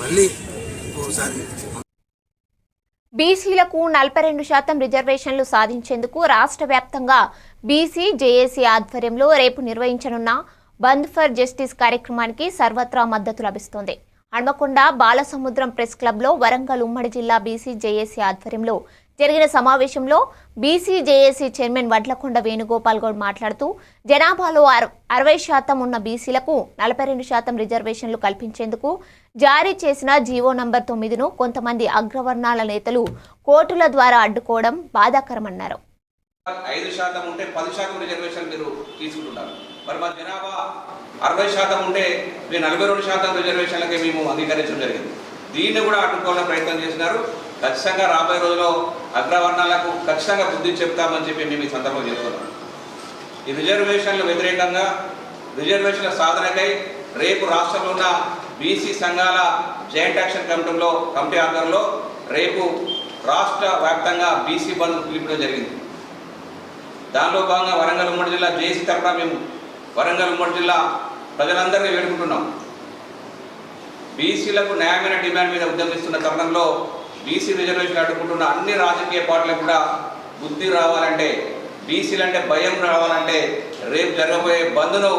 మళ్ళీ ఇంకోసారి బీసీలకు నలభై రెండు శాతం రిజర్వేషన్లు సాధించేందుకు రాష్ట్ర వ్యాప్తంగా బీసీ జేఏసీ ఆధ్వర్యంలో రేపు నిర్వహించనున్న బంద్ ఫర్ జస్టిస్ కార్యక్రమానికి సర్వత్రా మద్దతు లభిస్తోంది. హన్మకొండ బాలసముద్రం ప్రెస్ క్లబ్లో వరంగల్ ఉమ్మడి జిల్లా బీసీ జేఏసీ ఆధ్వర్యంలో జరిగిన సమావేశంలో BC JAC chairman Vadlakonda Venugopal Goud మాట్లాడుతూ జనాభాలో అరవై శాతం ఉన్న బీసీలకు నలభై రెండు శాతం రిజర్వేషన్లు కల్పించేందుకు జారీ చేసిన జీవో నంబర్ తొమ్మిదిను కొంతమంది అగ్రవర్ణాల నేతలు కోర్టుల ద్వారా అడ్డుకోవడం బాధాకరమన్నారు. ఐదు శాతం ఉంటే పది శాతం రిజర్వేషన్ మీరు తీసుకుంటున్నారు. మరి మా జనాభా అరవై శాతం ఉంటే మీరు నలభై రెండు శాతం రిజర్వేషన్లకే మేము అంగీకరించడం జరిగింది. దీన్ని కూడా అడ్డుకోవాలని ప్రయత్నం చేసినారు. ఖచ్చితంగా రాబోయే రోజుల్లో అగ్రవర్ణాలకు ఖచ్చితంగా బుద్ధి చెప్తామని చెప్పి మేము ఈ సందర్భంగా చెప్తున్నాం. ఈ రిజర్వేషన్ల వ్యతిరేకంగా రిజర్వేషన్ల సాధనకై రేపు రాష్ట్రంలో ఉన్న బీసీ సంఘాల జాయింట్ యాక్షన్ కమిటీలో కమిటీ ఆధ్వర్యంలో రేపు రాష్ట్ర వ్యాప్తంగా బీసీ బంద్ పిలిపడం జరిగింది. దానిలో భాగంగా వరంగల్ ఉమ్మడి జిల్లా జేసీ తరఫున మేము వరంగల్ ఉమ్మడి జిల్లా ప్రజలందరినీ వేడుకుంటున్నాం. బీసీలకు న్యాయమైన డిమాండ్ మీద ఉద్యమిస్తున్న తరుణంలో బీసీ రిజర్వేషన్ అడ్డుకుంటున్న అన్ని రాజకీయ పార్టీలకు కూడా బుద్ధి రావాలంటే బీసీలంటే భయం రావాలంటే రేపు జరగబోయే బంద్ను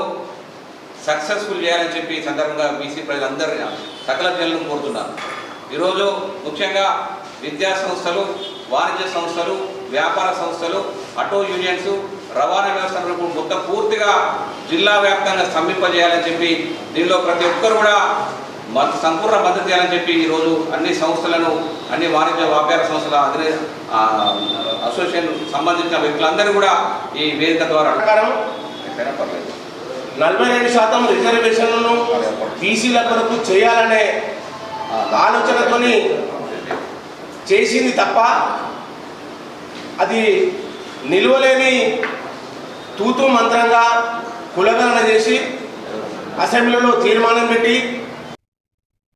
సక్సెస్ఫుల్ చేయాలని చెప్పి సందర్భంగా బీసీ ప్రజలందరూ సకల జనులను కోరుతున్నారు ఈరోజు ముఖ్యంగా విద్యా సంస్థలు వాణిజ్య సంస్థలు వ్యాపార సంస్థలు ఆటో యూనియన్స్ రవాణా వ్యవస్థ మొత్తం పూర్తిగా జిల్లా వ్యాప్తంగా స్తంభింపజేయాలని చెప్పి దీనిలో ప్రతి ఒక్కరు కూడా మత సంపూర్ణ మద్దతు చేయాలని చెప్పి ఈరోజు అన్ని సంస్థలను అన్ని వాణిజ్య వ్యాపార సంస్థల అధినే అసోసియేషన్ సంబంధించిన వ్యక్తులందరూ కూడా ఈ వేదిక ద్వారా ప్రకారం పర్లేదు నలభై రెండు శాతం రిజర్వేషన్లను బీసీల కొరకు చేయాలనే ఆలోచనతోని చేసింది తప్ప అది నిలువలేని తూతు మంత్రంగా కులగణన చేసి అసెంబ్లీలో తీర్మానం పెట్టి